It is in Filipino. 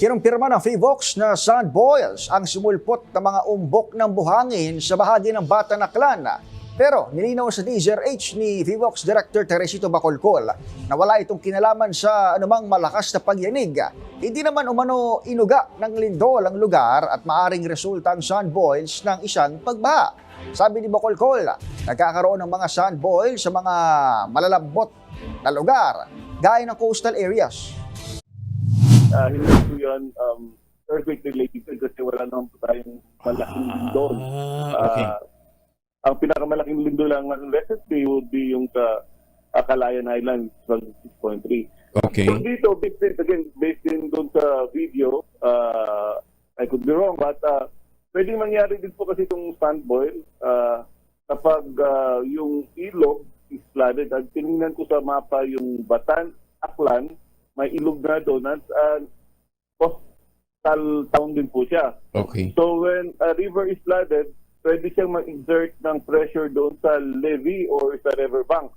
Kinumpirma ng FIVOX na sand boils ang sumulpot ng mga umbok ng buhangin sa bahagi ng Batanaclan. Pero nilinaw sa DZRH ni FIVOX Director Teresito Bacolcol na wala itong kinalaman sa anumang malakas na pagyanig. Hindi naman umano inuga ng lindol ang lugar at maaring resulta ang sand boils ng isang pagbaha. Sabi ni Bacolcol, nagkakaroon ng mga sand boils sa mga malalambot na lugar gaya ng coastal areas. Ah, hindi po yun um, earthquake related kasi wala naman po tayong malaking lindol. Ah, Ah, okay. ang pinakamalaking lindol lang ng recently would be yung sa Akalayan Island, 6.3. Okay. So dito, based again, based din doon sa video, uh, I could be wrong, but uh, pwedeng mangyari din po kasi itong sand boil uh, kapag uh, yung ilog is flooded. At tinignan ko sa mapa yung Batan, Aklan, may ilog na doon at uh, coastal town din po siya. Okay. So when a river is flooded, pwede siyang mag-exert ng pressure doon sa levee or sa riverbank.